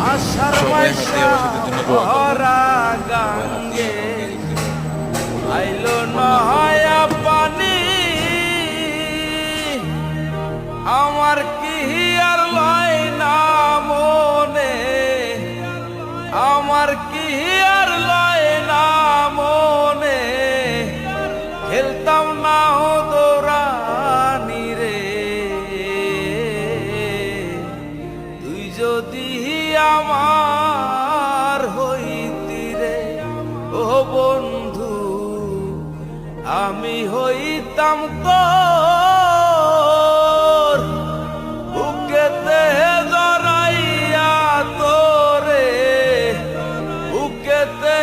সময় হাতে ওষুধের জন্য দোয়া আইলো নয়া পানি। আমার কি আর লয় না মনে? আমার কি আর লয় না মনে? খেলতাম না দৌড়ানি রে তুই যদি আমার হইতিরে ও বন্ধু আমি হইতাম তো বুকেতে জড়াইয়া তোরে। উকেতে